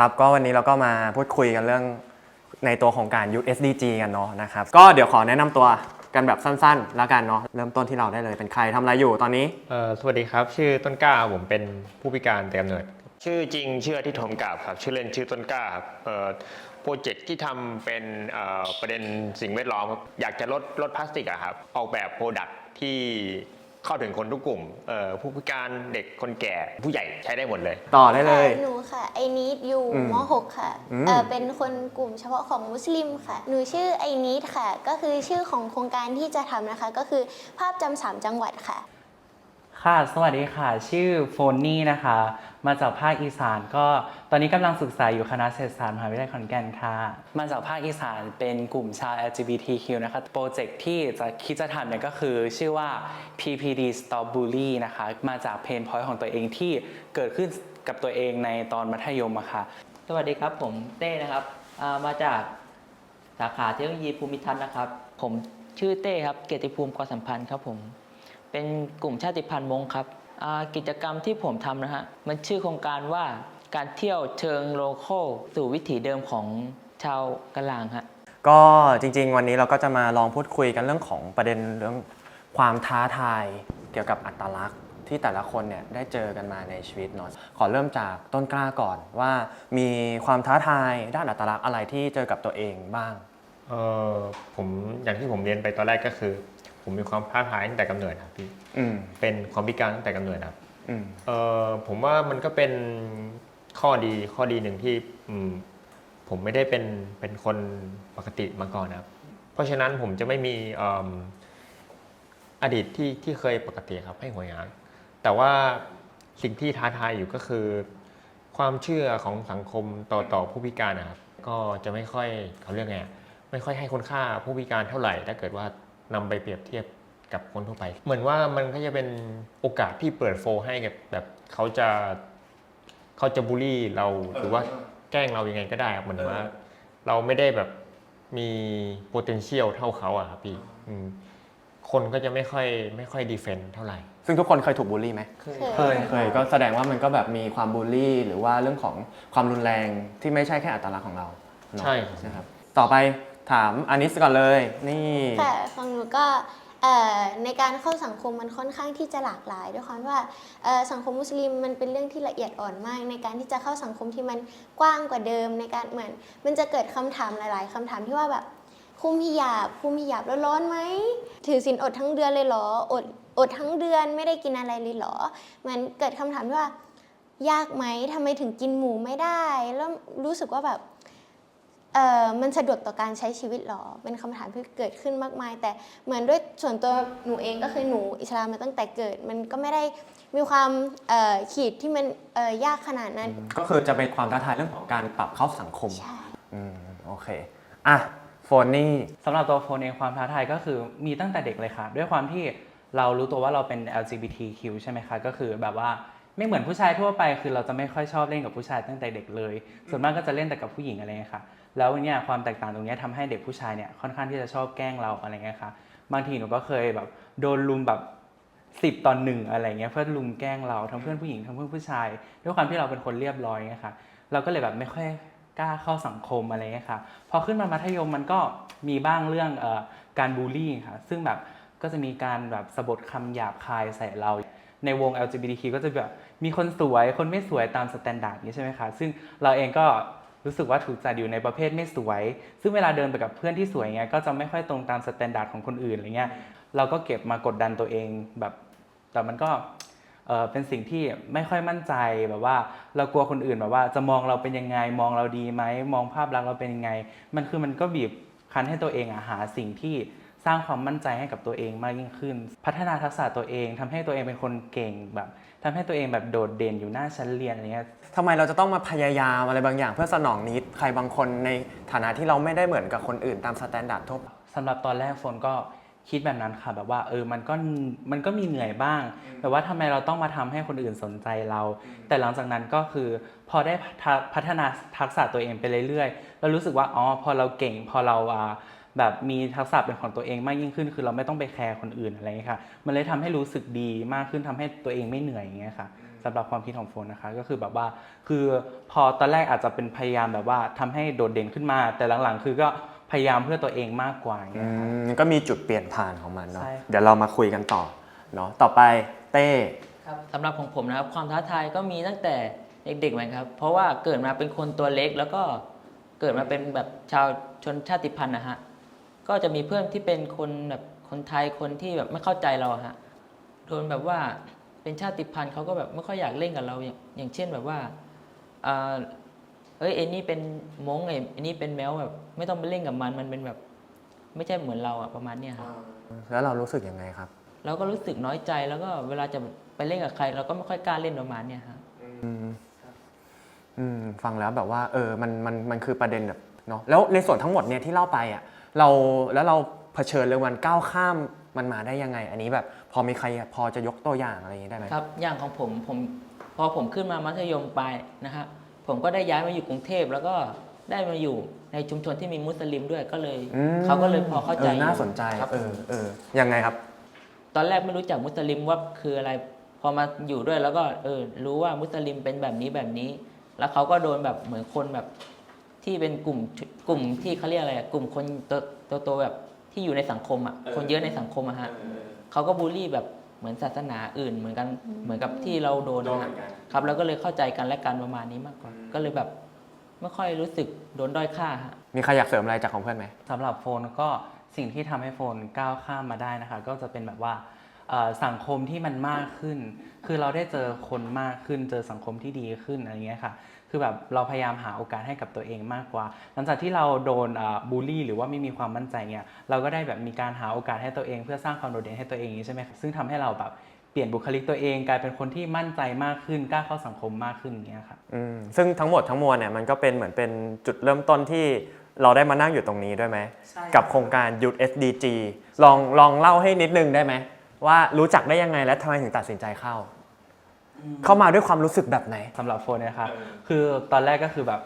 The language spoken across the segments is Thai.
ครับก็วันนี้เราก็มาพูดคุยกันเรื่องในตัวของการ USDG กันเนาะนะครับ ก็เดี๋ยวขอแนะนำตัวกันแบบสั้นๆ แล้วกันเนาะเริ่มต้นที่เราได้เลยเป็นใครทำอะไรอยู่ตอนนี้ เอ่อสวัสดีครับ ชื่อต้นกล้าผมเป็นผู้พิการแต่กำเนิด ชื่อจริงชื่ออาทิตย์ทองกาบครับ ชื่อเล่นชื่อต้นกล้าครับเอ่อโปรเจกต์ที่ทำเป็นเอ่อประเด็นสิ่งแวดล้อมครับอยากจะลดลดพลาสติกอะครับ ออกแบบโปรดักที่ เข้าถึงคนทุกกลุ่มเอ่อผู้พิการเด็กคนแก่ผู้ใหญ่ใช้ได้หมดเลย ต่อได้เลย ค่ะหนูค่ะ ไอนิดอยู่อืมม .6 ค่ะอืม เออเป็นคนกลุ่มเฉพาะของมุสลิมค่ะ หนูชื่อไอนิดค่ะ ก็คือชื่อของโครงการที่จะทำนะคะ ก็คือภาพจำสามจังหวัดค่ะ ค่ะ สวัสดีค่ะ ชื่อโฟนนี่นะคะ มาจากภาคอีสานก็ตอนนี้กำลังศึกษาอยู่คณะเศรษฐศาสตร์มหาวิทยาลัยขอนแก่นค่ะ มาจากภาคอีสานเป็นกลุ่มชาว LGBTQ นะคะ โปรเจกต์ที่จะคิดจะทำเนี่ยก็คือชื่อว่า PPD Stop Bully นะคะ มาจากเพนพอยต์ของตัวเองที่เกิดขึ้นกับตัวเองในตอนมัธยมอะค่ะ สวัสดีครับผมเต้นะครับอ่ามาจากสาขาเทคโนโลยีภูมิทัศน์นะครับ ผมชื่อเต้ครับเกียรติภูมิกอสัมพันธ์ครับผม เป็นกลุ่มชาติพันธุ์มงครับอ่ากิจกรรมที่ผมทำนะฮะ มันชื่อโครงการว่าการเที่ยวเชิงโลคอลสู่วิถีเดิมของชาวกะลางฮะก็จริงๆ วันนี้เราก็จะมาลองพูดคุยกันเรื่องของประเด็นเรื่องความท้าทายเกี่ยวกับอัตลักษณ์ที่แต่ละคนเนี่ยได้เจอกันมาในชีวิตเนาะขอเริ่มจากต้นกล้าก่อนว่ามีความท้าทายด้านอัตลักษณ์อะไรที่เจอกับตัวเองบ้างเอ่อผมอย่างที่ผมเรียนไปตอนแรกก็คือ ผมมีความท้าทายตั้งแต่กำเนิดครับพี่อืมเป็นความพิการตั้งแต่กำเนิดครับอืมเออผมว่ามันก็เป็นข้อดีข้อดีหนึ่งที่อืมผมไม่ได้เป็นเป็นคนปกติมาก่อนนะครับ เพราะฉะนั้นผมจะไม่มีเอิ่มอดีตที่ที่เคยปกติครับให้หวยหางแต่ว่าสิ่งที่ท้าทายอยู่ก็คือ ความเชื่อของสังคมต่อต่อผู้พิการนะครับ ก็จะไม่ค่อยเขาเรียกไงอะไม่ค่อยให้คุณค่าผู้พิการเท่าไหร่ถ้าเกิดว่า นำไปเปรียบเทียบกับคนทั่วไป เหมือนว่ามันก็จะเป็นโอกาสที่เปิดโฟลให้กับแบบเขาจะเขาจะบูลลี่เราหรือว่าแกล้งเรายังไงก็ได้ครับเหมือนว่า เราไม่ได้แบบมี potential เท่าเขาอะครับพี่อืมคนก็จะไม่ค่อยไม่ค่อยดีเฟนต์เท่าไหร่ ซึ่งทุกคนเคยถูกบูลลี่ไหมเคยเคยเคยก็แสดงว่ามันก็แบบมีความบูลลี่ หรือว่าเรื่องของความรุนแรงที่ไม่ใช่แค่อัตลักษณ์ของเราเนอะใช่ครับนะครับต่อไป ถามอานิสก่อนเลย นี่ ค่ะของหนูก็เอ่อในการเข้าสังคมมันค่อนข้างที่จะหลากหลาย ด้วยความว่าเอ่อสังคมมุสลิมมันเป็นเรื่องที่ละเอียดอ่อนมาก ในการที่จะเข้าสังคมที่มันกว้างกว่าเดิมในการเหมือน มันจะเกิดคำถามหลาย ๆคำถามที่ว่าแบบคุมฮิญาบคุมฮิญาบแล้วร้อนไหมถือศีลอดทั้งเดือนเลยเหรออดอดทั้งเดือนไม่ได้กินอะไรเลยเหรอเหมือนเกิดคำถามที่ว่ายากไหมทำไมถึงกินหมูไม่ได้ แล้วรู้สึกว่าแบบ เอ่อมันสะดวกต่อการใช้ชีวิตหรอ เป็นคำถามที่เกิดขึ้นมากมาย แต่เหมือนด้วยส่วนตัวหนูเองก็คือหนูอิสลามมาตั้งแต่เกิด มันก็ไม่ได้มีความเอ่อขีดที่มันเอ่อยากขนาดนั้น ก็คือจะเป็นความท้าทายเรื่องของการปรับเข้าสังคมใช่อืมโอเคอะโฟนนี่สำหรับตัวโฟนเองความท้าทายก็คือมีตั้งแต่เด็กเลยค่ะ ด้วยความที่เรารู้ตัวว่าเราเป็น LGBTQ ใช่ไหมคะ ก็คือแบบว่าไม่เหมือนผู้ชายทั่วไป คือเราจะไม่ค่อยชอบเล่นกับผู้ชายตั้งแต่เด็กเลย ส่วนมากก็จะเล่นแต่กับผู้หญิงอะไรเงี้ยค่ะ แล้วเนี่ยความแตกต่างตรงนี้ยทำให้เด็กผู้ชายเนี่ยค่อนข้างที่จะชอบแกล้งเราอะไรเงี้ยค่ะบางทีหนูก็เคยแบบโดนลุมแบบสิบตอนหนึ่งอะไรเงี้ยเพื่อลุมแกล้งเราทั้งเพื่อนผู้หญิงทั้งเพื่อนผู้ชาย ด้วยความที่เราเป็นคนเรียบร้อยเงี้ยค่ะเราก็เลยแบบไม่ค่อยกล้าเข้าสังคมอะไรเงี้ยค่ะพอขึ้นมามัธยมมันก็มีบ้างเรื่องออการบูลลี่ค่ะซึ่งแบบก็จะมีการแบบสะบดคำหยาบคายใส่เรา ในวง LGBTQ ก็จะแบบมีคนสวยคนไม่สวยตามสแตนดาร์ดนี้ใช่ไหมคะซึ่งเราเองก็ รู้สึกว่าถูกจัดอยู่ในประเภทไม่สวย ซึ่งเวลาเดินไปกับเพื่อนที่สวยเงี้ยก็จะไม่ค่อยตรงตามสแตนดาร์ดของคนอื่นอะไรเงี้ยเราก็เก็บมากดดันตัวเองแบบ แต่มันก็เออเป็นสิ่งที่ไม่ค่อยมั่นใจแบบว่า เรากลัวคนอื่นแบบว่า จะมองเราเป็นยังไงมองเราดีไหมมองภาพลักษณ์เราเป็นยังไง มันคือมันก็บีบคั้นให้ตัวเองอะหาสิ่งที่สร้างความมั่นใจให้กับตัวเองมากยิ่งขึ้น พัฒนาทักษะตัวเองทำให้ตัวเองเป็นคนเก่งแบบ ทำให้ตัวเองแบบโดดเด่นอยู่หน้าชั้นเรียนอะไรเงี้ยทำไมเราจะต้องมาพยายามอะไรบางอย่าง เพื่อสนองนิดใครบางคนในฐานะที่เราไม่ได้เหมือนกับคนอื่นตามสแตนดาร์ดทั่วไปสำหรับตอนแรกฝนก็คิดแบบนั้นค่ะแบบว่าเออมันก็มันก็มีเหนื่อยบ้างแบบว่าทำไมเราต้องมาทำให้คนอื่นสนใจเรา แต่หลังจากนั้นก็คือ พอได้พัฒพัฒนาทักษะตัวเองไปเรื่อยๆเรารู้สึกว่าอ๋อพอเราเก่งพอเราอ่า แบบมีทักษะเป็นของตัวเองมากยิ่งขึ้น คือเราไม่ต้องไปแคร์คนอื่นอะไรอย่างเงี้ยค่ะ มันเลยทำให้รู้สึกดีมากขึ้นทำให้ตัวเองไม่เหนื่อยอย่างเงี้ยค่ะสำหรับความคิดของโฟนนะคะ ก็คือแบบว่าคือพอตอนแรกอาจจะเป็นพยายามแบบว่าทำให้โดดเด่นขึ้นมา แต่หลังๆ คือก็พยายามเพื่อตัวเองมากกว่าอย่างอืเงี้ยค่ะมก็มีจุดเปลี่ยนผ่านของมันเนาะใช่เดี๋ยวเรามาคุยกันต่อเนาะต่อไปเต้ครับสำหรับของผมนะครับความท้าทายก็มีตั้งแต่เด็กๆเหมือนครับ เพราะว่าเกิดมาเป็นคนตัวเล็กแล้วก็เกิดมาเป็นแบบชาวชนชาติพันธุ์นะฮะ ก็จะมีเพื่อนที่เป็นคนแบบคนไทยคนที่แบบไม่เข้าใจเราอะฮะโดนแบบว่าเป็นชาติพันธุ์เขาก็แบบไม่ค่อยอยากเล่นกับเราอย่างอย่างเช่นแบบว่าอ่าเอ้ยไอ้นี่เป็นมงไอ้ไอ้นี่เป็นแมวแบบ ไม่ต้องไปเล่นกับมันมันเป็นแบบ ไม่ใช่เหมือนเราอะประมาณเนี้ยครับแล้วเรารู้สึกยังไงครับ เราก็รู้สึกน้อยใจแล้วก็เวลาจะไปเล่นกับใคร เราก็ไม่ค่อยกล้าเล่นประมาณเนี้ยครับอืมอืมฟังแล้วแบบว่า เออมันมันมันคือประเด็นแบบเนาะแล้วในส่วนทั้งหมดเนี่ยที่เล่าไปอะ เราแล้วเราเผชิญเรื่องมันก้าวข้ามมันมาได้ยังไง อันนี้แบบพอมีใครพอจะยกตัวอย่างอะไรอย่างนี้ได้ไหมครับ อย่างของผมผมพอผมขึ้นมามัธยมปลายนะฮะผมก็ได้ย้ายมาอยู่กรุงเทพแล้วก็ได้มาอยู่ในชุมชนที่มีมุสลิมด้วยก็เลยอืมเขาก็เลยพอเข้าใจออน่าอยู่สนใจครับเออเออยังไงครับ ตอนแรกไม่รู้จักมุสลิมว่าคืออะไรพอมาอยู่ด้วยแล้วก็เออรู้ว่ามุสลิมเป็นแบบนี้แบบนี้ แล้วเขาก็โดนแบบเหมือนคนแบบ ที่เป็นกลุ่มกลุ่มที่เขาเรียกอะไรอะกลุ่มคนโตโตๆแบบที่อยู่ในสังคมอะคนเยอะในสังคมอะฮะเขาก็บูลลี่แบบเหมือนศาสนาอื่นเหมือนกันเหมือนกับที่เราโดนนะฮะครับแล้วก็เลยเข้าใจกันและกันประมาณนี้มากกว่าก็เลยแบบไม่ค่อยรู้สึกโดนด้อยค่าฮะ มีใครอยากเสริมอะไรจากของเพื่อนไหม สำหรับโฟนก็สิ่งที่ทำให้โฟนก้าวข้ามมาได้นะคะ ก็จะเป็นแบบว่าเอ่อสังคมที่มันมากขึ้น คือเราได้เจอคนมากขึ้น เจอสังคมที่ดีขึ้นอะไรเงี้ยค่ะ คือแบบเราพยายามหาโอกาสให้กับตัวเองมากกว่า หลังจากที่เราโดนอ่าบูลลี่ หรือว่าไม่มีความมั่นใจเนี่ยเราก็ได้แบบมีการหาโอกาสให้ตัวเอง เพื่อสร้างความโดดเด่นให้ตัวเองอย่างนี้ใช่ไหมคะซึ่งทำให้เราแบบเปลี่ยนบุคลิกตัวเองกลายเป็นคนที่มั่นใจมากขึ้นกล้าเข้าสังคมมากขึ้นอย่างเงี้ยค่ะอืมซึ่งทั้งหมดทั้งมวลเนี่ยมันก็เป็นเหมือนเป็นจุดเริ่มต้นที่เราได้มานั่งอยู่ตรงนี้ด้วยไหมใช่กับโครงการ Youth SDG ลองลองเล่าให้นิดนึงได้ไหมว่ารู้จักได้ยังไงและทำไมถึงตัดสินใจเข้า เข้ามาด้วยความรู้สึกแบบไหนสำหรับโฟนเนยนะคะคือตอนแรกก็คือแบบ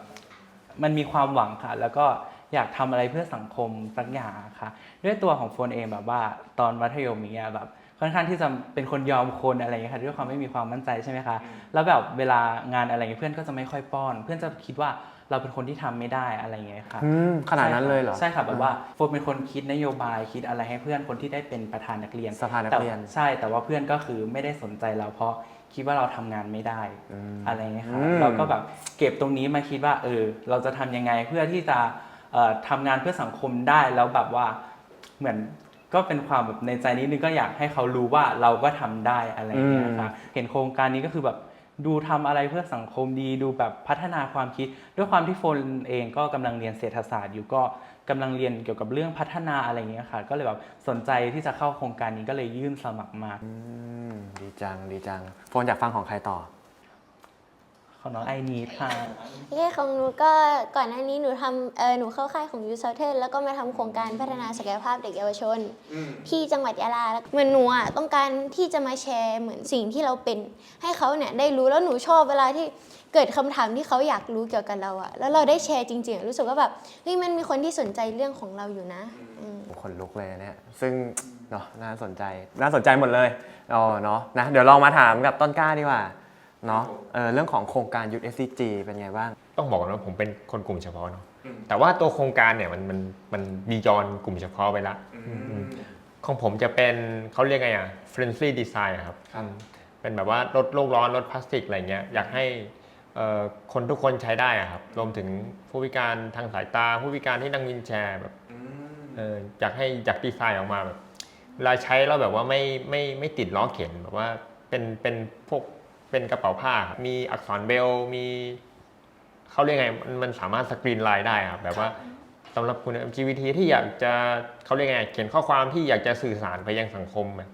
มันมีความหวังค่ะ แล้วก็อยากทำอะไรเพื่อสังคมสักอย่างอะค่ะ ด้วยตัวของโฟนเองแบบว่าตอนมัธยมอย่างเงี้ยแบบค่อนข้างที่จะเป็นคนยอมคนอะไรอย่างเงี้ยค่ะด้วยความไม่มีความมั่นใจใช่ไหมคะแล้วแบบเวลางานอะไรเงี้ยเพื่อนก็จะไม่ค่อยป้อน เพื่อนจะคิดว่าเราเป็นคนที่ทำไม่ได้อะไรอย่างเงี้ยค่ะอืมขนาดนั้นเลยเหรอใช่ค่ะแบบว่าโฟนเป็นคนคิดนโยบายคิดอะไรให้เพื่อนคนที่ได้เป็นประธานนักเรียนสภานักเรียนแต่ใช่แต่ว่าเพื่อนก็คือไม่ได้สนใจเราเพราะ คิดว่าเราทำงานไม่ได้อืมอะไรเงี้ยครับอืมเราก็แบบเก็บตรงนี้มาคิดว่าเออเราจะทำยังไงเพื่อที่จะเอ่อทำงานเพื่อสังคมได้แล้วแบบว่าเหมือนก็เป็นความแบบในใจนิดนึงก็อยากให้เขารู้ว่าเราก็ทำได้อะไรเงี้ยครับเห็นโครงการนี้ก็คือแบบดูทำอะไรเพื่อสังคมดีดูแบบพัฒนาความคิด ด้วยความที่โฟนเองก็กำลังเรียนเศรษฐศาสตร์อยู่ก็ กำลังเรียนเกี่ยวกับเรื่องพัฒนาอะไรเงี้ยค่ะ ก็เลยแบบสนใจที่จะเข้าโครงการนี้ก็เลยยื่นสมัครมาอืมดีจังดีจังโฟนอยากฟังของใครต่อ ของน้องไอนีค่ะโอเคของหนูก็ก่อนหน้านี้หนูทำเออหนูเข้าค่ายของยู s เทนแล้วก็มาทำโครงการพัฒนาศักยภาพเด็กเยาวชน ที่จังหวัดยะลาแล้วเหมือนหนูอะต้องการที่จะมาแชร์เหมือนสิ่งที่เราเป็น ให้เขาเนี่ยได้รู้แล้วหนูชอบเวลาที่ เกิดคำถามที่เขาอยากรู้เกี่ยวกับเราอะแล้วเราได้แชร์จริง ๆ รู้สึกว่าแบบเฮ้ยมันมีคนที่สนใจเรื่องของเราอยู่นะอืมคนลุกเลยนะเนี่ยซึ่งเนาะน่าสนใจน่าสนใจหมดเลยอ๋อเนาะนะเดี๋ยวลองมาถามกับต้นกล้าดีกว่าเนาะเออเรื่องของโครงการ Youth SDG เป็นไงบ้าง ต้องบอกก่อนว่าผมเป็นคนกลุ่มเฉพาะเนาะแต่ว่าตัวโครงการเนี่ยมันมันมันบียอนกลุ่มเฉพาะไปละอืมของผมจะเป็นเขาเรียกไงอะ friendly design อะครับอืมเป็นแบบว่าลดโลกร้อนลดพลาสติกอะไรเงี้ยอยากให้เอ่อ คนทุกคนใช้ได้อะครับ รวมถึงผู้พิการทางสายตา ผู้พิการที่นั่งวินแชร์แบบเอออยากให้อยากดีไซน์ออกมาแบบเวลาใช้แล้วแบบว่าไม่ไม่ไม่ติดล้อเข็นแบบว่าเป็นเป็นพวกเป็นกระเป๋าผ้าครับมีอักษรเบลมีเขาเรียกไงมันมันสามารถสกรีนไลน์ได้ครับแบบว่าสำหรับคุณ LGBT ที่อยากจะเขาเรียกไงเขียนข้อความที่อยากจะสื่อสารไปยังสังคมอะ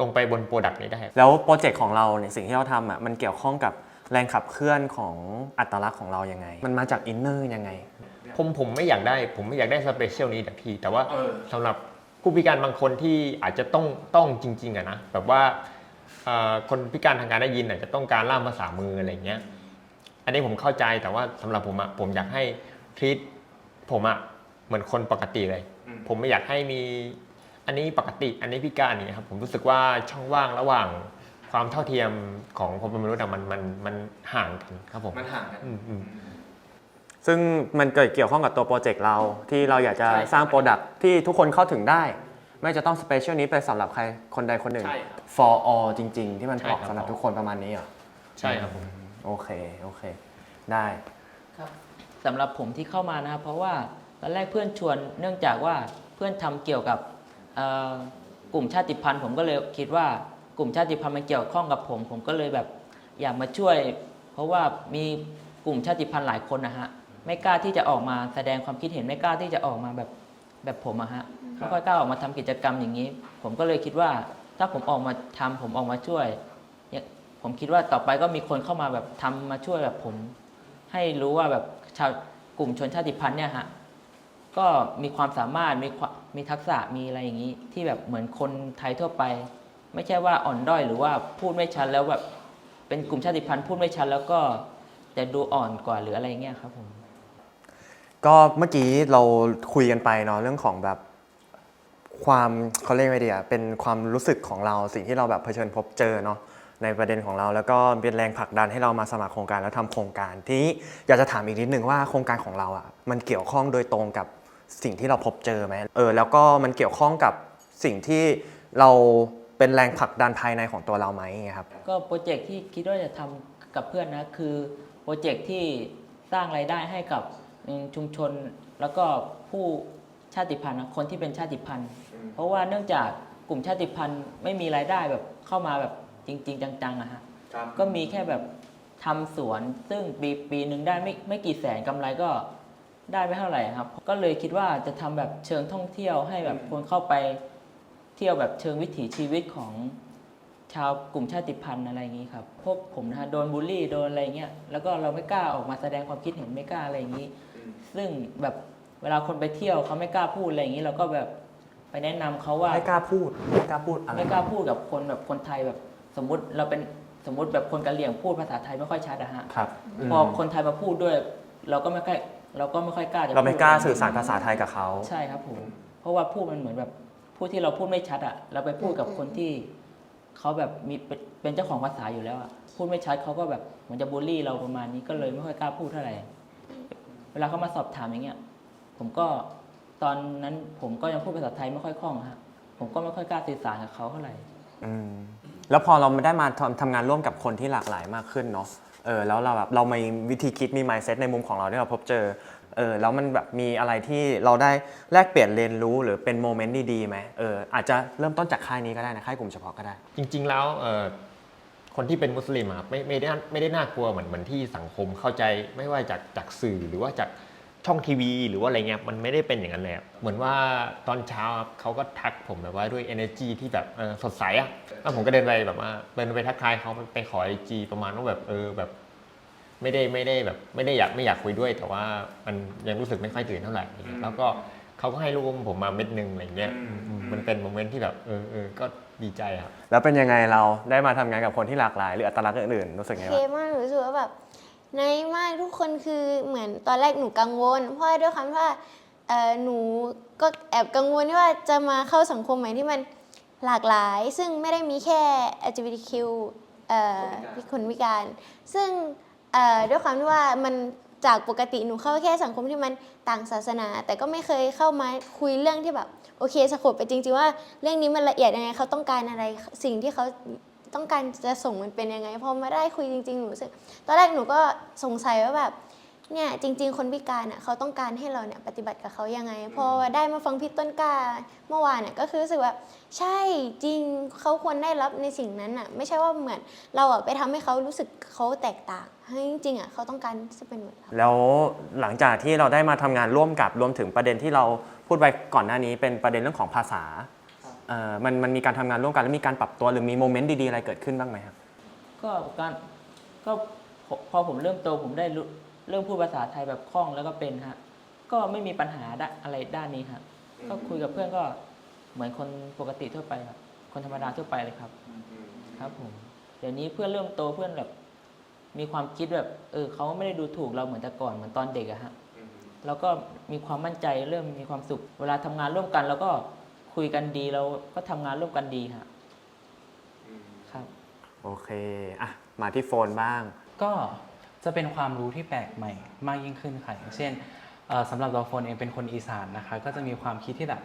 ลงไปบนโปรดักต์นี้ได้ แล้วโปรเจกต์ของเราเนี่ยสิ่งที่เราทำอะมันเกี่ยวข้องกับ แรงขับเคลื่อนของอัตลักษณ์ของเรายังไง มันมาจากอินเนอร์ยังไง ผมผมไม่อยากได้ ผมไม่อยากได้สเปเชียลนี้แต่พี่ แต่ว่าสำหรับผู้พิการบางคนที่อาจจะต้องต้องจริง ๆอะนะ แบบว่าเอ่อคนพิการทางการได้ยินอาจจะต้องการล่ามภาษามืออะไรเงี้ย อันนี้ผมเข้าใจแต่ว่าสำหรับผมอะผมอยากให้ทรีตผมอะเหมือนคนปกติเลย ผมไม่อยากให้มีอันนี้ปกติอันนี้พิการนี่ครับผมรู้สึกว่าช่องว่างระหว่าง ความเท่าเทียมของความเป็นมนุษย์อะมันมันมันห่างกันครับผมมันห่างกัน อืมอืม ซึ่งมันเกิดเกี่ยวข้องกับตัวโปรเจกต์เราที่เราอยากจะใช่ สร้างโปรดักต์ที่ทุกคนเข้าถึงได้ ไม่จะต้องสเปเชียลนี้ไปสำหรับใครคนใดคนหนึ่ง ใช่ครับ for all จริง ๆ ที่มันใช่เหมาะครับ สำหรับทุกคนประมาณนี้เหรอใช่ครับผม โอเค โอเค ได้ครับสำหรับผมที่เข้ามานะครับเพราะว่าตอนแรกเพื่อนชวนเนื่องจากว่าเพื่อนทำเกี่ยวกับเอ่อกลุ่มชาติพันธุ์ ผมก็เลยคิดว่า กลุ่มชาติพันธุ์มันเกี่ยวข้องกับผม ผมก็เลยแบบอยากมาช่วย เพราะว่ามีกลุ่มชาติพันธุ์หลายคนนะฮะไม่กล้าที่จะออกมาแสดงความคิดเห็นไม่กล้าที่จะออกมาแบบแบบผมอะฮะไม่ค่อยกล้าออกมาทำกิจกรรมอย่างนี้ ผมก็เลยคิดว่าถ้าผมออกมาทำผมออกมาช่วยเนี่ยผมคิดว่าต่อไปก็มีคนเข้ามาแบบทำมาช่วยแบบผม ให้รู้ว่าแบบชาวกลุ่มชนชาติพันธุ์เนี่ยฮะก็มีความสามารถมีความมีทักษะมีอะไรอย่างนี้ ที่แบบเหมือนคนไทยทั่วไป ไม่ใช่ว่าอ่อนด้อยหรือว่าพูดไม่ชัดแล้วแบบเป็นกลุ่มชาติพันธุ์พูดไม่ชัดแล้วก็จะดูอ่อนกว่าหรืออะไรเงี้ยครับผม ก็เมื่อกี้เราคุยกันไปเนาะเรื่องของแบบความเขาเรียกไงดีอะเป็นความรู้สึกของเราสิ่งที่เราแบบเผชิญพบเจอเนาะในประเด็นของเราแล้วก็เป็นแรงผลักดันให้เรามาสมัครโครงการแล้วทำโครงการ ทีนี้อยากจะถามอีกนิดนึงว่าโครงการของเราอะมันเกี่ยวข้องโดยตรงกับสิ่งที่เราพบเจอไหมเออแล้วก็มันเกี่ยวข้องกับสิ่งที่เรา เป็นแรงผลักดันภายในของตัวเราไหมอย่างเงี้ยครับ ก็โปรเจกต์ที่คิดว่าจะทำกับเพื่อนนะคือโปรเจกต์ที่สร้างรายได้ให้กับอืมชุมชน แล้วก็ผู้ชาติพันธุ์นะคนที่เป็นชาติพันธุ์ เพราะว่าเนื่องจากกลุ่มชาติพันธุ์ไม่มีรายได้แบบเข้ามาแบบจริง ๆ จังๆอะฮะ ก็มีแค่แบบทำสวนซึ่งปีปีหนึ่งได้ไม่ไม่กี่แสนกำไรก็ได้ไม่เท่าไหร่ครับ ก็เลยคิดว่าจะทำแบบเชิงท่องเที่ยวให้แบบคนเข้าไป เที่ยวแบบเชิงวิถีชีวิตของชาวกลุ่มชาติพันธุ์อะไรอย่างนี้ครับพวกผมนะฮะโดนบูลลี่โดนอะไรเงี้ยแล้วก็เราไม่กล้าออกมาแสดงความคิดเห็นไม่กล้าอะไรอย่างนี้ ซึ่งแบบเวลาคนไปเที่ยวเขาไม่กล้าพูดอะไรอย่างนี้ เราก็แบบไปแนะนำเขาว่า ไม่กล้าพูดไม่กล้าพูดอะไรไม่กล้าพูดกับคนแบบคนไทยแบบสมมุติเราเป็นสมมุติแบบคนกะเหรี่ยงพูดภาษาไทยไม่ค่อยชัดอะฮะครับพอคนไทยมาพูดด้วย เราก็ไม่ค่อยเราก็ไม่ค่อยกล้าจะเราไม่กล้าพูดสื่อสารภาษาไทยกับเขา ใช่ครับผมเพราะว่าพูดมันเหมือนแบบ พูดที่เราพูดไม่ชัดอะเราไปพูดกับคนที่เขาแบบมีเป็นเป็นเจ้าของภาษาอยู่แล้วอะพูดไม่ชัดเขาก็แบบเหมือนจะบูลลี่เราประมาณนี้ก็เลยไม่ค่อยกล้าพูดเท่าไหร่เวลาเขามาสอบถามอย่างเงี้ย ผมก็ตอนนั้นผมก็ยังพูดภาษาไทยไม่ค่อยคล่องฮะผมก็ไม่ค่อยกล้าสื่อสารกับเขาเท่าไหร่อืมแล้วพอเราได้มาทำทำงานร่วมกับคนที่หลากหลายมากขึ้นเนาะเออแล้วเราแบบเรามีวิธีคิดมี mindset ในมุมของเราที่เราพบเจอ เออแล้วมันแบบมีอะไรที่เราได้แลกเปลี่ยนเรียนรู้หรือเป็นโมเมนต์ดีๆไหมเอออาจจะเริ่มต้นจากค่ายนี้ก็ได้นะค่ายกลุ่มเฉพาะก็ได้ จริง ๆ แล้วเอ่อคนที่เป็นมุสลิมอะครับไม่ไม่ได้ไม่ได้น่ากลัวเหมือนเหมือนที่สังคมเข้าใจไม่ว่าจากจากสื่อหรือว่าจากช่องทีวี หรือว่าอะไรเงี้ยมันไม่ได้เป็นอย่างนั้นเลยครับเหมือนว่าตอนเช้าครับเขาก็ทักผมแบบว่าด้วย energy ที่แบบเออสดใสอะแล้วผมก็เดินไปแบบว่าเดินไปทักทายเขาไปขอไอจีประมาณว่าแบบเออแบบ ไม่ได้ไม่ได้แบบไม่ได้อยากไม่อยากคุยด้วย แต่ว่ามันยังรู้สึกไม่ค่อยตื่นเท่าไหร่อะไรเงี้ยแล้วก็เขาก็ให้ลูกอมผมมาเม็ดหนึ่งอะไรเงี้ยอืมมันเป็นโมเมนต์ที่แบบเออเออก็ดีใจครับ แล้วเป็นยังไงเราได้มาทำงานกับคนที่หลากหลาย หรืออัตลักษณ์อื่นๆรู้สึกไงเคบ้างมากหนูรู้สึกว่าแบบในมากทุกคนคือเหมือนตอนแรกหนูกังวล เพราะด้วยความว่าเอ่อหนูก็แอบกังวลที่ว่าจะมาเข้าสังคมใหม่ที่มันหลากหลาย ซึ่งไม่ได้มีแค่ LGBTQ เอ่อคนพิการ ซึ่ง เอ่อด้วยความที่ว่ามันจากปกติหนูเข้าแค่สังคมที่มันต่างศาสนา แต่ก็ไม่เคยเข้ามาคุยเรื่องที่แบบโอเคสะกดไปจริงๆว่าเรื่องนี้มันละเอียดยังไงเขาต้องการอะไรสิ่งที่เขาต้องการจะส่งมันเป็นยังไงพอมาได้คุยจริงๆหนูรู้สึกตอนแรกหนูก็สงสัยว่าแบบ เนี่ยจริง ๆ คนพิการอะเขาต้องการให้เราเนี่ยปฏิบัติกับเขายังไง พอได้มาฟังพี่ต้นกล้าเมื่อวานเนี่ยก็คือรู้สึกว่าใช่จริงเขาควรได้รับในสิ่งนั้นอะไม่ใช่ว่าเหมือนเราอะไปทำให้เขารู้สึกเขาแตกต่างให้จริงๆอะเขาต้องการจะเป็นเหมือนเราแล้วหลังจากที่เราได้มาทำงานร่วมกับรวมถึงประเด็นที่เราพูดไปก่อนหน้านี้เป็นประเด็นเรื่องของภาษาเออมันมันมีการทำงานร่วมกันแล้วมีการปรับตัวหรือมีโมเมนต์ดีๆอะไรเกิดขึ้นบ้างไหมครับก็การก็พอพอผมเริ่มโตผมได้รู้ เริ่มพูดภาษาไทยแบบคล่องแล้วก็เป็นฮะ ก็ไม่มีปัญหาด้านอะไรด้านนี้ฮะก็คุยกับเพื่อนก็เหมือนคนปกติทั่วไปครับ คนธรรมดาทั่วไปเลยครับ ครับผม เดี๋ยวนี้เพื่อนเริ่มโตเพื่อนแบบ มีความคิดแบบ เออเขาไม่ได้ดูถูกเราเหมือนแต่ก่อนเหมือนตอนเด็กอะฮะ แล้วก็มีความมั่นใจเริ่มมีความสุข เวลาทำงานร่วมกัน แล้วก็คุยกันดีเราก็ทำงานร่วมกันดีฮะ ครับ โอเค อะ มาที่โฟนบ้าง ก็ จะเป็นความรู้ที่แปลกใหม่มากยิ่งขึ้นค่ะอย่างเช่นเอ่อสำหรับตัวโฟนเองเป็นคนอีสานนะคะ ก็จะมีความคิดที่แบบ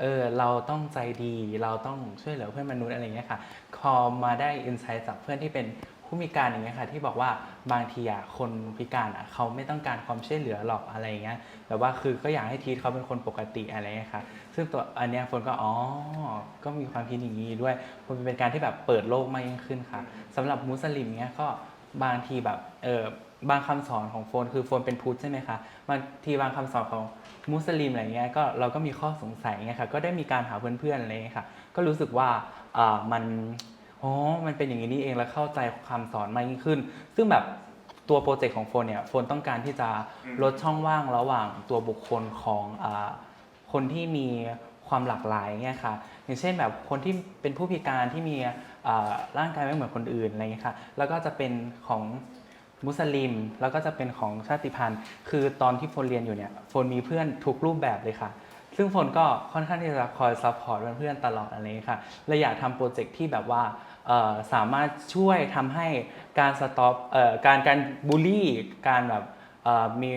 เออเราต้องใจดีเราต้องช่วยเหลือเพื่อนมนุษย์อะไรอย่างเงี้ยค่ะพอมาได้อินไซต์จากเพื่อนที่เป็นผู้มีการอย่างเงี้ยค่ะที่บอกว่าบางทีอะคนพิการอะเขาไม่ต้องการความช่วยเหลือหรอกอะไรอย่างเงี้ยแต่ว่าคือก็อยากให้ทีทเขาเป็นคนปกติอะไรอย่างเงี้ยค่ะซึ่งตัวอันเนี้ยโฟนก็อ๋อก็มีความคิดอย่างนี้ด้วยมันเป็นการที่แบบเปิดโลกมากยิ่งขึ้นค่ะสำหรับมุสลิมเนี้ยก็ บางทีแบบเออบางคำสอนของโฟนคือโฟนเป็นพุทธใช่ไหมคะบางทีบางคำสอนของมุสลิมอะไรเงี้ยก็เราก็มีข้อสงสัยเงี้ยค่ะก็ได้มีการหาเพื่อนๆอะไรเงี้ยค่ะก็รู้สึกว่าอ่ามันอ๋อมันเป็นอย่างนี้นี่เองแล้วเข้าใจคำสอนมากยิ่งขึ้น ซึ่งแบบตัวโปรเจกต์ของโฟนเนี่ยโฟนต้องการที่จะลดช่องว่างระหว่างตัวบุคคลของอ่าคนที่มี ความหลากหลายเงี้ยค่ะอย่างเช่นแบบคนที่เป็นผู้พิการที่มีร่างกายไม่เหมือนคนอื่นอะไรเงี้ยค่ะแล้วก็จะเป็นของมุสลิม แล้วก็จะเป็นของชาติพันธุ์ คือตอนที่โฟนเรียนอยู่เนี่ยโฟนมีเพื่อนทุกรูปแบบเลยค่ะ ซึ่งโฟนก็ค่อนข้างที่จะคอยซัพพอร์ตเพื่อนๆตลอดอะไรเงี้ยค่ะเลยอยากทำโปรเจกต์ที่แบบว่าสามารถช่วยทำให้การสต็อปการการบูลลี่การแบบมี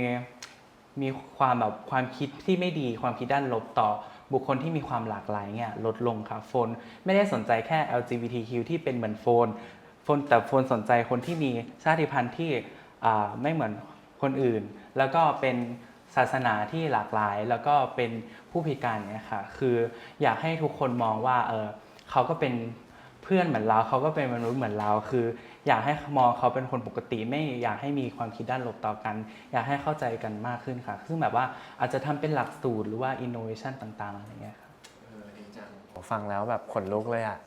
มีความแบบความคิดที่ไม่ดีความคิดด้านลบต่อ บุคคลที่มีความหลากหลายเนี่ยลดลงค่ะโฟนไม่ได้สนใจแค่ LGBTQ ที่เป็นเหมือนโฟนโฟนแต่โฟนสนใจคนที่มีชาติพันธุ์ที่ไม่เหมือนคนอื่น แล้วก็เป็นศาสนาที่หลากหลาย แล้วก็เป็นผู้พิการเนี่ยค่ะคืออยากให้ทุกคนมองว่าเออเขาก็เป็น พื่อนเหมือนเราเขาก็เป็นมนุษย์เหมือนเราคือ อยากให้มองเขาเป็นคนปกติไม่อยากให้มีความคิดด้านลบต่อกัน อยากให้เข้าใจกันมากขึ้นค่ะ ซึ่งแบบว่าอาจจะทำเป็นหลักสูตรหรือว่า innovation ต่างๆอะไรเงี้ยครับฟังแล้วแบบขนลุกเลยอะ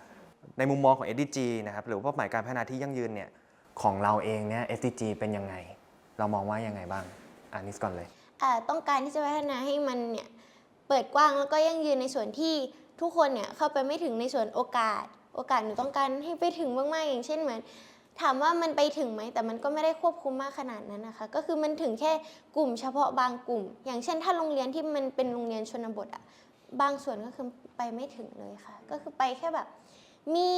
ในมุมมองของ SDG นะครับหรือว่าเป้าหมายการพัฒนาที่ยั่งยืนเนี่ยของเราเองเนี่ย SDG เป็นยังไง เรามองว่ายังไงบ้างอ่านิสก่อนเลยอ่าต้องการที่จะพัฒนาให้มันเนี่ยเปิดกว้างแล้วก็ยั่งยืนในส่วนที่ทุกคนเนี่ยเข้าไปไม่ถึงในส่วนโอกาส โอกาสหนูต้องการให้ไปถึงมากๆอย่างเช่นเหมือนถามว่ามันไปถึงไหมแต่มันก็ไม่ได้ควบคุมมากขนาดนั้นนะคะ ก็คือมันถึงแค่กลุ่มเฉพาะบางกลุ่ม อย่างเช่น ถ้าโรงเรียนที่มันเป็นโรงเรียนชนบทอะบางส่วนก็คือไปไม่ถึงเลยค่ะ ก็คือไปแค่แบบมี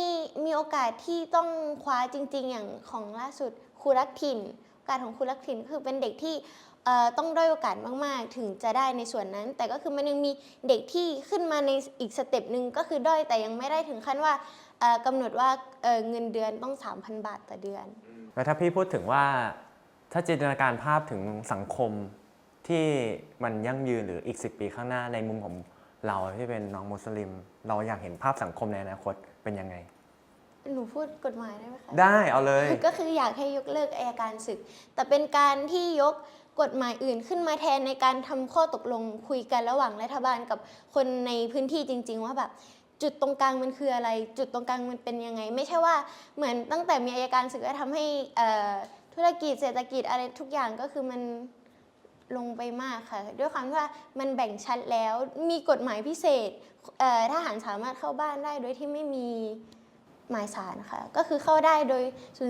มีโอกาสที่ต้องคว้าจริง ๆ อย่างของล่าสุดครูรักถิ่นโอกาสของครูรักถิ่นก็คือเป็นเด็กที่ต้องด้อยโอกาสมากๆ ถึงจะได้ในส่วนนั้น แต่ก็คือมันยังมีเด็กที่ขึ้นมาในอีกสเต็ปหนึ่งก็คือด้อยแต่ยังไม่ได้ถึงขั้นว่า กำหนดว่าเอ่อเงินเดือนต้อง 3,000 บาทต่อเดือน แล้วถ้าพี่พูดถึงว่าถ้าจินตนาการภาพถึงสังคมที่มันยั่งยืนหรืออีก 10 ปีข้างหน้าในมุมของเราที่เป็นน้องมุสลิม เราอยากเห็นภาพสังคมในอนาคตเป็นยังไง หนูพูดกฎหมายได้ไหมคะ ได้เอาเลย ก็คืออยากให้ยกเลิกอายการศึก แต่เป็นการที่ยกกฎหมายอื่นขึ้นมาแทนในการทำข้อตกลงคุยกันระหว่างรัฐบาลกับคนในพื้นที่จริง ๆ ว่าแบบ จุดตรงกลางมันคืออะไร จุดตรงกลางมันเป็นยังไง ไม่ใช่ว่าเหมือนตั้งแต่มีอายการศึกก็ทำให้ธุรกิจเศรษฐกิจอะไรทุกอย่างก็คือมันลงไปมากค่ะ ด้วยความที่ว่ามันแบ่งชัดแล้วมีกฎหมายพิเศษทหารสามารถเข้าบ้านได้โดยที่ไม่มีหมายสารค่ะ ก็คือเข้าได้โดย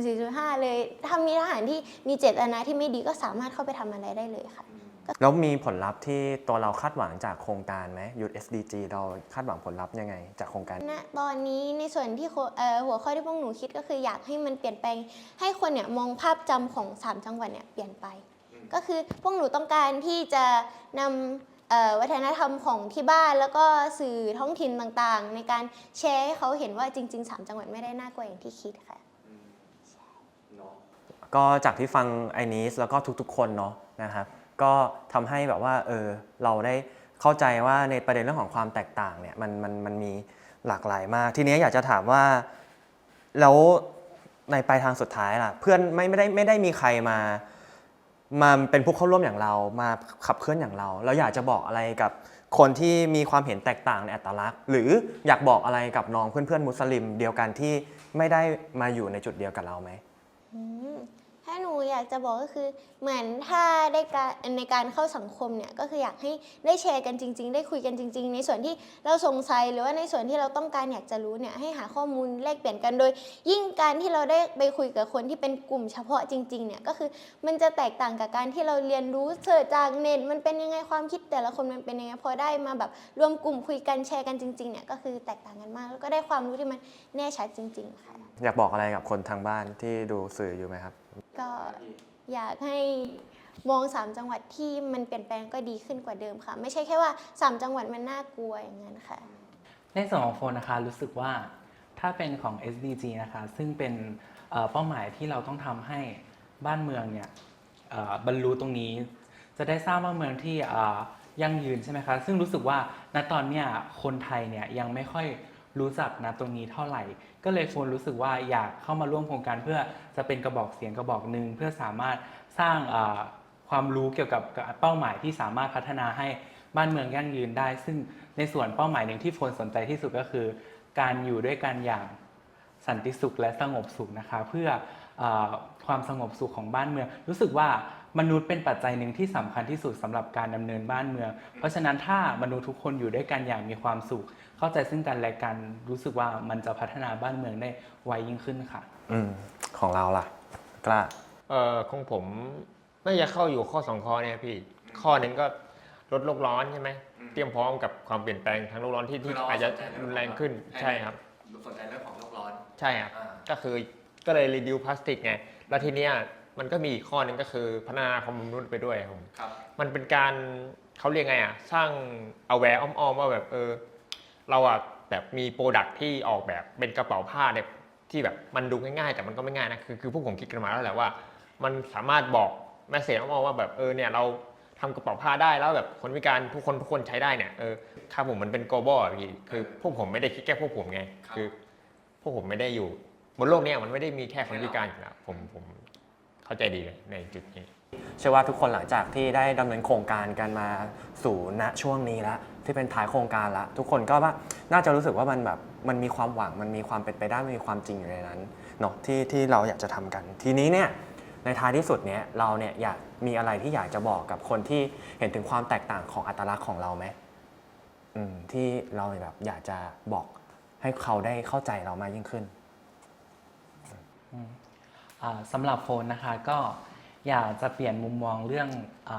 0405 เลย ถ้ามีทหารที่มีเจตนาที่ไม่ดีก็สามารถเข้าไปทำอะไรได้เลยค่ะ แล้วมีผลลัพธ์ที่ตัวเราคาดหวังจากโครงการไหมยุทธ SDG เราคาดหวังผลลัพธ์ยังไง จากโครงการณตอนนี้ในส่วนที่โคเอ่อหัวข้อที่พวกหนูคิดก็คืออยากให้มันเปลี่ยนแปลง ให้คนเนี่ยมองภาพจำของ 3 จังหวัดเนี่ยเปลี่ยนไป ก็คือพวกหนูต้องการที่จะนำเอ่อวัฒนธรรมของที่บ้านแล้วก็สื่อท้องถิ่นต่างๆ ในการแชร์ให้เขาเห็นว่าจริง ๆ 3 จังหวัดไม่ได้น่ากลัวอย่างที่คิดค่ะ ก็จากที่ฟังไอนิสแล้วก็ทุกๆ คนเนาะนะครับ ก็ทำให้แบบว่าเออเราได้เข้าใจว่าในประเด็นเรื่องของความแตกต่างเนี่ยมันมันมันมีหลากหลายมาก ทีนี้อยากจะถามว่าแล้วในปลายทางสุดท้ายล่ะเพื่อนไม่ไม่ได้ไม่ได้มีใครมามาเป็นผู้เข้าร่วมอย่างเรามาขับเคลื่อนอย่างเรา เราอยากจะบอกอะไรกับคนที่มีความเห็นแตกต่างในอัตลักษณ์ หรืออยากบอกอะไรกับน้องเพื่อนๆมุสลิมเดียวกันที่ไม่ได้มาอยู่ในจุดเดียวกับเราไหม ถ้าหนูอยากจะบอกก็คือเหมือนถ้าได้การในการเข้าสังคมเนี่ยก็คืออยากให้ได้แชร์กันจริง ๆ ได้คุยกันจริง ๆ ในส่วนที่เราสงสัยหรือว่าในส่วนที่เราต้องการอยากจะรู้เนี่ยให้หาข้อมูลแลกเปลี่ยนกันโดย ยิ่งการที่เราได้ไปคุยกับคนที่เป็นกลุ่มเฉพาะจริงๆเนี่ยก็คือมันจะแตกต่างกับการที่เราเรียนรู้เสิร์ชจากเน็ตมันเป็นยังไงความคิดแต่ละคนมันเป็นยังไงพอได้มาแบบรวมกลุ่มคุยกันแชร์กันจริงๆเนี่ยก็คือแตกต่างกันมาก แล้วก็ได้ความรู้ที่มันแน่ชัดจริง ๆ ค่ะ อยากบอกอะไรกับคนทางบ้านที่ดูสื่ออยู่ไหมครับ ก็อยากให้มองสามจังหวัดที่มันเปลี่ยนแปลงก็ดีขึ้นกว่าเดิมค่ะ ไม่ใช่แค่ว่าสามจังหวัดมันน่ากลัวอย่างนั้นค่ะ ในส่วนของโฟนนะคะรู้สึกว่าถ้าเป็นของ SDG นะคะ ซึ่งเป็นเอ่อเป้าหมายที่เราต้องทำให้บ้านเมืองเนี่ยเอ่อบรรลุตรงนี้ จะได้สร้างบ้านเมืองที่เอ่อยั่งยืนใช่ไหมคะ ซึ่งรู้สึกว่าณตอนเนี้ยคนไทยเนี่ยยังไม่ค่อย รู้จักนะตรงนี้เท่าไหร่ ก็เลยโฟนรู้สึกว่าอยากเข้ามาร่วมโครงการเพื่อจะเป็นกระบอกเสียงกระบอกหนึ่งเพื่อสามารถสร้างความรู้เกี่ยวกับเป้าหมายที่สามารถพัฒนาให้บ้านเมืองยั่งยืนได้ ซึ่งในส่วนเป้าหมายหนึ่งที่โฟนสนใจที่สุดก็คือ การอยู่ด้วยกันอย่างสันติสุขและสงบสุขนะคะ เพื่อออความสงบสุขของบ้านเมือง รู้สึกว่ามนุษย์เป็นปัจจัยหนึ่งที่สำคัญที่สุดสำหรับการดำเนินบ้านเมือง เพราะฉะนั้นถ้ามนุษย์ทุกคนอยู่ด้วยกันอย่างมีความสุข เข้าใจซึ่งกันและกันรู้สึกว่ามันจะพัฒนาบ้านเมืองได้ไวยิ่งขึ้นค่ะ อืมของเราล่ะ กล้าเอ่อของผมน่าจะเข้าอยู่ข้อสองข้อเนี่ยพี่ ข้อหนึ่งก็ลดโลกร้อนใช่ไหมเตรียมพร้อมกับความเปลี่ยนแปลงทางโลกร้อนที่ที่อาจจะรุนแรงขึ้นใช่ครับสนใจเรื่องของโลกร้อนใช่ครับอ่าก็คือก็เลยรีดิวพลาสติกไงแล้วทีเนี้ยมันก็มีอีกข้อหนึ่งก็คือพัฒนาความมนุษย์ไปด้วยครับผมครับมันเป็นการเขาเรียกไงอะสร้าง aware อ้อมๆว่าแบบเออ เราอะแบบมีโปรดักที่ออกแบบเป็นกระเป๋าผ้าเนี่ยที่แบบมันดูง่ายๆ แต่มันก็ไม่ง่ายนะคือคือพวกผมคิดกันมาแล้วแหละว่า มันสามารถบอกแมสเซจอ้อมๆว่าแบบเออเนี่ยเราทำกระเป๋าผ้าได้แล้วแบบคนพิการทุกคนทุกคนใช้ได้เนี่ยเออครับผมมันเป็น global อะพี่คือพวกผมไม่ได้คิดแค่พวกผมไงครับ คือ พวกผมไม่ได้อยู่บนโลกเนี้มันไม่ได้มีแค่คนพิการอยู่แล้วผมผมเข้าใจดีเลยในจุดนี้ เชื่อว่าทุกคนหลังจากที่ได้ดำเนินโครงการกันมาสู่ณช่วงนี้แล้ว ที่เป็นท้ายโครงการละทุกคนก็ว่าน่าจะรู้สึกว่ามันแบบมันมีความหวังมันมีความเป็นไปได้มันมีความจริงอยู่ในนั้นเนาะที่ที่เราอยากจะทำกัน ทีนี้เนี่ยในท้ายที่สุดเนี่ยเราเนี่ยอยากมีอะไรที่อยากจะบอกกับคนที่เห็นถึงความแตกต่างของอัตลักษณ์ของเราไหมมที่เราแบบอยากจะบอกให้เขาได้เข้าใจเรามากยิ่งขึ้นสำหรับโฟนนะคะก็อยากจะเปลี่ยนมุมมองเรื่องอ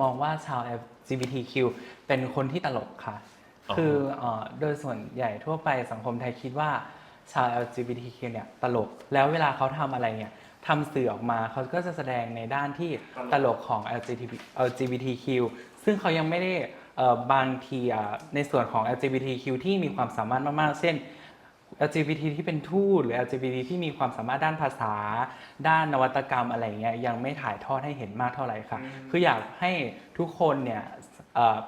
มองว่าชาว LGBTQ เป็นคนที่ตลกค่ะอ๋อคือเออโดยส่วนใหญ่ทั่วไปสังคมไทยคิดว่าชาว LGBTQ เนี่ยตลก แล้วเวลาเขาทำอะไรเนี่ยทำสื่อออกมาเขาก็จะแสดงในด้านที่ตลกของ LGBTQ ซึ่งเขายังไม่ได้เอ่อบางทีอะในส่วนของ LGBTQ ที่มีความสามารถมากๆ เช่น LGBT ที่เป็นทูตหรือ LGBT ที่มีความสามารถด้านภาษา ด้านนวัตกรรมอะไรเงี้ยยังไม่ถ่ายทอดให้เห็นมากเท่าไหร่ค่ะ คืออยากให้ทุกคนเนี่ยเอ่อ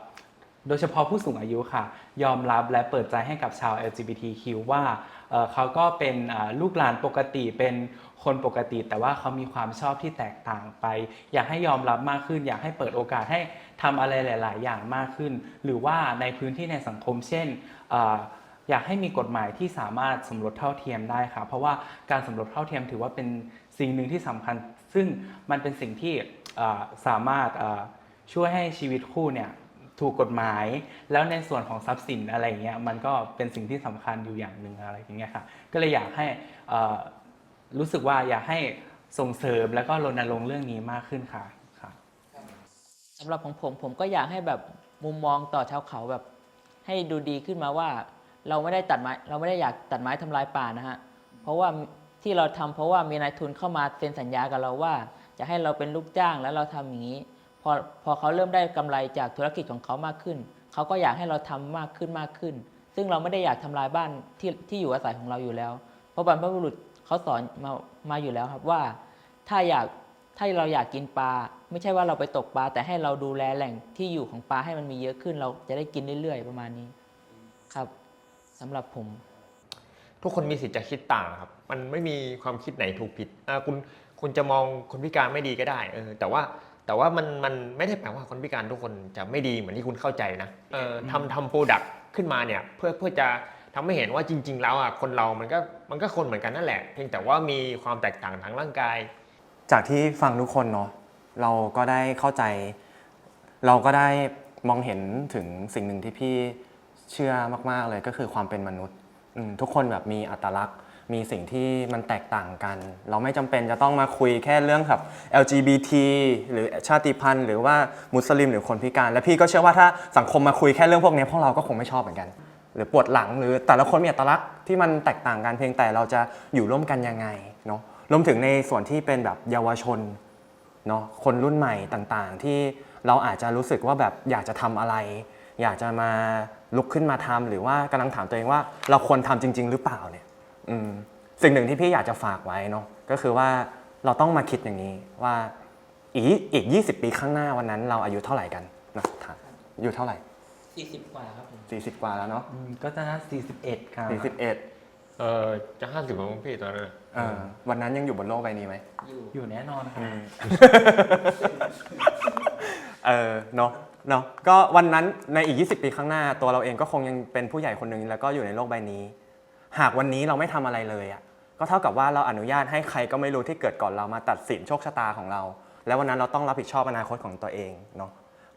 โดยเฉพาะผู้สูงอายุค่ะ ยอมรับและเปิดใจให้กับชาว LGBTQ ว่าเอ่อเขาก็เป็นอ่าลูกหลานปกติเป็นคนปกติ แต่ว่าเขามีความชอบที่แตกต่างไป อยากให้ยอมรับมากขึ้น อยากให้เปิดโอกาสให้ทำอะไรหลาย ๆ อย่างมากขึ้น หรือว่าในพื้นที่ในสังคมเช่นเอยากให้มีกฎหมายที่สามารถสมรสเท่าเทียมได้ค่ะ เพราะว่าการสมรสเท่าเทียมถือว่าเป็นสิ่งหนึ่งที่สำคัญ ซึ่งมันเป็นสิ่งที่สามารถช่วยให้ชีวิตคู่เนี่ยถูกกฎหมาย แล้วในส่วนของทรัพย์สินอะไรเงี้ยมันก็เป็นสิ่งที่สำคัญอยู่อย่างหนึ่งอะไรอย่างเงี้ยค่ะก็เลยอยากให้รู้สึกว่าอยากให้ส่งเสริมแล้วก็รณรงค์เรื่องนี้มากขึ้นค่ะค่ะสำหรับของผมผมก็อยากให้แบบมุมมองต่อชาวเขาแบบ ให้ดูดีขึ้นมาว่า เราไม่ได้ตัดไม้เราไม่ได้อยากตัดไม้ทำลายป่านะฮะเพราะว่าที่เราทำเพราะว่ามีนายทุนเข้ามาเซ็นสัญญากับเราว่า จะให้เราเป็นลูกจ้างแล้วเราทำอย่างนี้พอพอเขาเริ่มได้กำไรจากธุรกิจของเขามากขึ้น เขาก็อยากให้เราทำมากขึ้นมากขึ้น ซึ่งเราไม่ได้อยากทำลายบ้านที่ที่อยู่อาศัยของเราอยู่แล้ว เพราะบรรพบุรุษเขาสอนมามาอยู่แล้วครับว่า ถ้าอยากถ้าเราอยากกินปลาไม่ใช่ว่าเราไปตกปลาแต่ให้เราดูแลแหล่งที่อยู่ของปลาให้มันมีเยอะขึ้น เราจะได้กินเรื่อยๆประมาณนี้ครับ สำหรับผม ทุกคนมีสิทธิ์จะคิดต่างครับ มันไม่มีความคิดไหนถูกผิดอ่าคุณคุณจะมองคนพิการไม่ดีก็ได้เออแต่ว่าแต่ว่ามันมันไม่ได้แปลว่าคนพิการทุกคนจะไม่ดีเหมือนที่คุณเข้าใจนะเออทำทำโปรดักต์ขึ้นมาเนี่ยเพื่อเพื่อจะทำให้เห็นว่าจริง ๆ แล้วอะคนเรามันก็มันก็คนเหมือนกันนั่นแหละ เพียงแต่ว่ามีความแตกต่างทางร่างกาย จากที่ฟังทุกคนเนาะเราก็ได้เข้าใจ เราก็ได้มองเห็นถึงสิ่งหนึ่งที่พี่ เชื่อมาก ๆ เลยก็คือความเป็นมนุษย์อืมทุกคนแบบมีอัตลักษณ์ มีสิ่งที่มันแตกต่างกัน เราไม่จำเป็นจะต้องมาคุยแค่เรื่องแบบ LGBT หรือชาติพันธุ์ หรือว่ามุสลิมหรือคนพิการ และพี่ก็เชื่อว่าถ้าสังคมมาคุยแค่เรื่องพวกนี้พวกเราก็คงไม่ชอบเหมือนกัน หรือปวดหลังหรือแต่ละคนมีอัตลักษณ์ที่มันแตกต่างกันเพียงแต่เราจะอยู่ร่วมกันยังไงเนาะรวมถึงในส่วนที่เป็นแบบเยาวชน เนาะคนรุ่นใหม่ต่างๆ ที่เราอาจจะรู้สึกว่าแบบอยากจะทำอะไร อยากจะมา ลุกขึ้นมาทำหรือว่ากำลังถามตัวเองว่า เราควรทำจริง ๆ หรือเปล่าเนี่ยอืมสิ่งหนึ่งที่พี่อยากจะฝากไว้เนาะก็คือว่าเราต้องมาคิดอย่างนี้ว่าอีกอีก 20 ปีข้างหน้าวันนั้น เราอายุเท่าไหร่กันนะถามอายุเท่าไหร่40 กว่าครับผม40 กว่าแล้วเนาะอืมก็จะน่า41 ครับ 41เออจะห้าสิบมั้งพี่ตอนนั้นเออวันนั้นยังอยู่บนโลกใบนี้ไหมอยู่อยู่แน่นอนครับเออเนาะ เนาะก็วันนั้นในอีก 20 ปีข้างหน้า ตัวเราเองก็คงยังเป็นผู้ใหญ่คนหนึ่งแล้วก็อยู่ในโลกใบนี้ หากวันนี้เราไม่ทำอะไรเลยอะ่ะก็เท่ากับว่าเราอนุญาตให้ใครก็ไม่รู้ที่เกิดก่อนเรามาตัดสินโชคชะตาของเรา แล้ววันนั้นเราต้องรับผิดชอบอนาคตของตัวเองเนาะ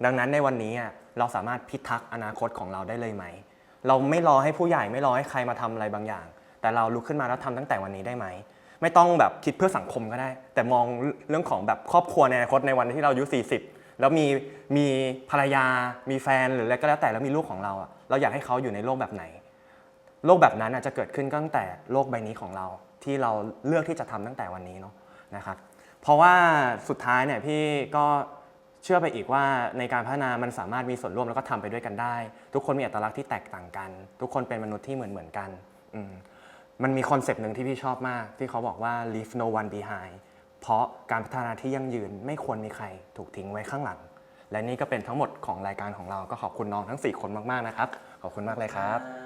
ดังนั้นในวันนี้อะเราสามารถพิทักษ์อนาคตของเราได้เลยไหม เราไม่รอให้ผู้ใหญ่ไม่รอให้ใครมาทำอะไรบางอย่าง แต่เราลุกขึ้นมาแล้วทำตั้งแต่วันนี้ได้ไหม ไม่ต้องแบบคิดเพื่อสังคมก็ได้ แต่มองเรื่องของแบบครอบครัวในอนาคตในวันที่เราอายุ40 แล้วมีมีภรรยา มีแฟนหรืออะไรก็แล้วแต่แล้วมีลูกของเราอะเราอยากให้เขาอยู่ในโลกแบบไหน โลกแบบนั้นอาจจะเกิดขึ้นตั้งแต่โลกใบนี้ของเรา ที่เราเลือกที่จะทำตั้งแต่วันนี้เนาะนะครับ เพราะว่าสุดท้ายเนี่ยพี่ก็เชื่อไปอีกว่าในการพัฒนามันสามารถมีส่วนร่วมแล้วก็ทำไปด้วยกันได้ ทุกคนมีอัตลักษณ์ที่แตกต่างกัน ทุกคนเป็นมนุษย์ที่เหมือนเหมือนกันอืมมันมีคอนเซปต์หนึ่งที่พี่ชอบมาก ที่เขาบอกว่า leave no one behind เพราะการพัฒนาที่ยั่งยืนไม่ควรมีใครถูกทิ้งไว้ข้างหลัง และนี่ก็เป็นทั้งหมดของรายการของเราก็ขอบคุณน้องทั้ง 4 คนมาก ๆ นะครับ ขอบคุณมากเลยครับ